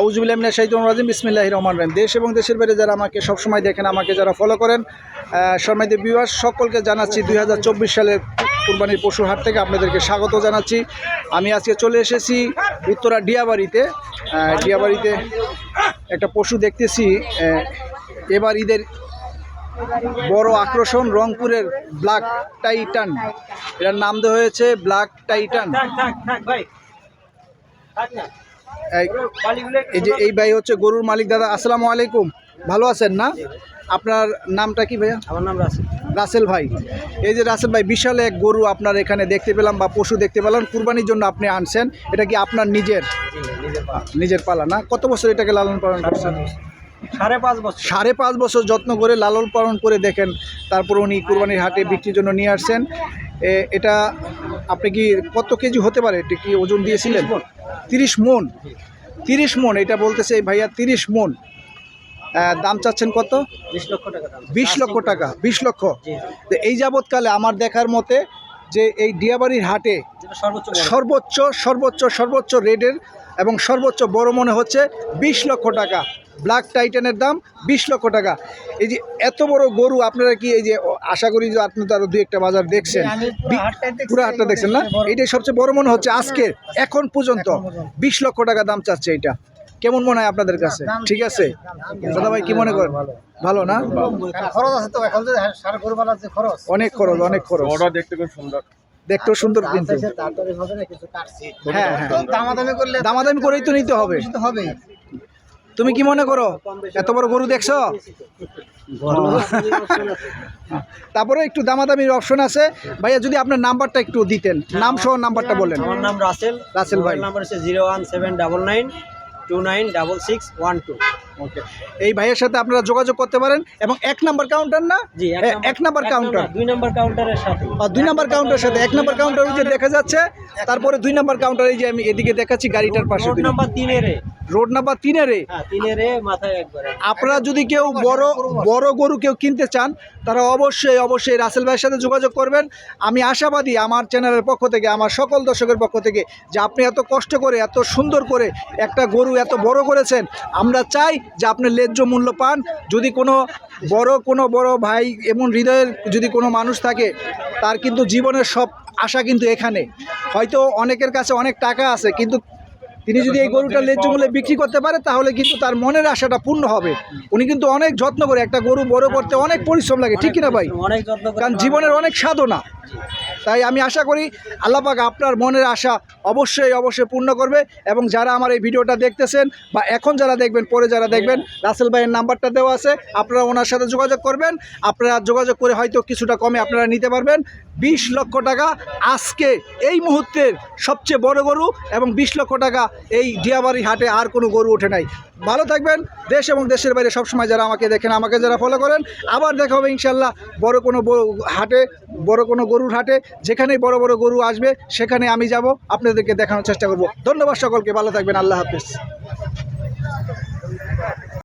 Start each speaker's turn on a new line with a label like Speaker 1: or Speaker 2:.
Speaker 1: আউজুবিল্লামিনা শাহিদুল রাজিম বিসমিল্লাহ রহমান রহিম। দেশ এবং দেশের বাইরে যারা আমাকে সবসময় দেখেন, আমাকে যারা ফলো করেন সম্মানিত বিবাস সকলকে জানাচ্ছি দুই হাজার চব্বিশ সালের কুরবানির পশুর হাট থেকে আপনাদেরকে স্বাগত জানাচ্ছি। আমি আজকে চলে এসেছি উত্তরা ডিয়াবাড়িতে। ডিয়াবাড়িতে একটা পশু দেখতেছি এবার ঈদের বড় আকর্ষণ, রংপুরের ব্ল্যাক টাইটান। এটার নাম দেওয়া হয়েছে ব্ল্যাক টাইটান। এই- যে এই ভাই হচ্ছে গরুর মালিক দাদা আসসালামু আলাইকুম। ভালো আছেন না? আপনার নামটা কি ভাইয়া?
Speaker 2: আমার নাম রাসেল।
Speaker 1: রাসেল ভাই। এই যে রাসেল ভাই বিশাল এক গরু আপনার এখানে দেখতে পেলাম বা পশু দেখতে পেলাম। কুরবানির জন্য আপনি আনছেন। এটা কি আপনার নিজের? নিজের পালা। না? কত বছর এটাকে লালন পালন করছেন?
Speaker 2: সাড়ে পাঁচ বছর।
Speaker 1: সাড়ে পাঁচ বছর যত্ন করে লালন পালন করে দেখেন। তারপর উনি কুরবানির হাটে বিক্রির জন্য নিয়ে আসছেন। এটা আপনি কি কত কেজি হতে পারে? এটা কি ওজন দিয়েছিলেন? তিরিশ মন। তিরিশ মন এটা বলতেছে এই ভাইয়া তিরিশ মন। দাম চাচ্ছেন কত?
Speaker 2: বিশ লক্ষ টাকা
Speaker 1: বিশ লক্ষ টাকা বিশ লক্ষ। তো এই যাবৎকালে আমার দেখার মতে যে এই ডিয়াবাড়ির হাটে
Speaker 2: সর্বোচ্চ
Speaker 1: সর্বোচ্চ সর্বোচ্চ সর্বোচ্চ রেটের এবং সর্বোচ্চ বড় মনে হচ্ছে বিশ লক্ষ টাকা। ব্ল্যাক টাইটানের দাম বিশ লক্ষ টাকা। এই যে এত বড় গরু আপনারা কি এই যে আশা করি যে আপনি তো আরও দুই একটা বাজার দেখছেন?
Speaker 2: পুরো
Speaker 1: হাটটা দেখছেন না?
Speaker 2: বড়।
Speaker 1: এইটাই সবচেয়ে বড় মনে হচ্ছে আজকে এখন পর্যন্ত। বিশ লক্ষ টাকা দাম চাচ্ছে এটা। কেমন মনে হয় আপনাদের কাছে? ঠিক আছে? দাদা ভাই কি মনে করেন? ভালো। না?
Speaker 2: খরচ আছে তো এখন যে সারা গরু বানার যে খরচ।
Speaker 1: অনেক খরচ অনেক খরচ।
Speaker 3: দেখতে খুব সুন্দর।
Speaker 1: দেখতেও সুন্দর কিন্তু।
Speaker 2: তাড়াতাড়ি হবে না কিছু কাটছি।
Speaker 1: হ্যাঁ হ্যাঁ।
Speaker 2: দামাদামি করলে
Speaker 1: দামাদামি করেই তো নিতে হবে।
Speaker 2: তো হবেই।
Speaker 1: তুমি কি মনে করো? এত বড় গরু দেখছ? তারপরে একটু দামাদামির অপশন আছে। ভাইয়া যদি আপনার নাম্বারটা একটু দিতেন নাম সহ নাম্বারটা বলেন।
Speaker 2: আমার নাম রাসেল।
Speaker 1: রাসেল ভাই।
Speaker 2: নাম্বার হচ্ছে zero one seven double nine two nine double six one two.
Speaker 1: Okay. এই ভাইয়ের সাথে আপনারা যোগাযোগ করতে পারেন এবং এক নাম্বার কাউন্টার না?
Speaker 2: জি
Speaker 1: এক নাম্বার কাউন্টার
Speaker 2: দুই নাম্বার কাউন্টারের সাথে।
Speaker 1: আর দুই নাম্বার কাউন্টারের সাথে। এক নাম্বার কাউন্টার যে দেখা যাচ্ছে। তারপরে দুই নাম্বার কাউন্টার এই যে আমি এদিকে দেখাচ্ছি গাড়িটার পাশে।
Speaker 2: নাম্বার তিনের
Speaker 1: রোড নাম্বার তিনের?
Speaker 2: হ্যাঁ তিনের মাথায় একবারে।
Speaker 1: আপনারা যদি কেউ বড় বড় গরু কেউ কিনতে চান তারা অবশ্যই অবশ্যই রাসেল ভাইয়ের সাথে যোগাযোগ করবেন। আমি আশাবাদী আমার চ্যানেলের পক্ষ থেকে আমার সকল দর্শকের পক্ষ থেকে যে আপনি এত কষ্ট করে এত সুন্দর করে একটা গরু এত বড় করেছেন আমরা চাই যে আপনি ন্যায্য মূল্য পান। যদি কোনো বড় কোনো বড় ভাই এমন হৃদয়ের যদি কোনো মানুষ থাকে তার কিন্তু জীবনের সব আশা কিন্তু এখানে। হয়তো অনেকের কাছে অনেক টাকা আছে কিন্তু তিনি যদি এই গরুটা লেজ্য মূল্যে বিক্রি করতে পারে তাহলে কিন্তু তার মনের আশাটা পূর্ণ হবে। উনি কিন্তু অনেক যত্ন করে একটা গরু বড় করতে অনেক পরিশ্রম লাগে ঠিক কিনা ভাই?
Speaker 2: অনেক যত্ন
Speaker 1: কারণ জীবনের অনেক সাধনা। তাই আমি আশা করি আল্লাপাক আপনার মনের আশা অবশ্যই অবশ্যই পূর্ণ করবে এবং যারা আমার এই ভিডিওটা দেখতেছেন বা এখন যারা দেখবেন, পরে যারা দেখবেন, রাসেল ভাইয়ের নাম্বারটা দেওয়া আছে, আপনারা ওনার সাথে যোগাযোগ করবেন। আপনারা যোগাযোগ করে হয়তো কিছুটা কমে আপনারা নিতে পারবেন। বিশ লক্ষ টাকা আজকে এই মুহূর্তের সবচেয়ে বড় গরু এবং বিশ লক্ষ টাকা এই ডিয়াবাড়ি হাটে আর কোনো গরু ওঠে নাই। ভালো থাকবেন। দেশ এবং দেশের বাইরে সবসময় যারা আমাকে দেখেন, আমাকে যারা ফলো করেন, আবার দেখা হবে ইনশাল্লাহ বড় কোনো হাটে, বড় কোনো গরুর হাটে, যেখানেই বড় বড় গরু আসবে, সেখানে আমি যাব, আপনাদেরকে দেখানোর চেষ্টা করব। ধন্যবাদ সকলকে, ভালো থাকবেন, আল্লাহ হাফিজ।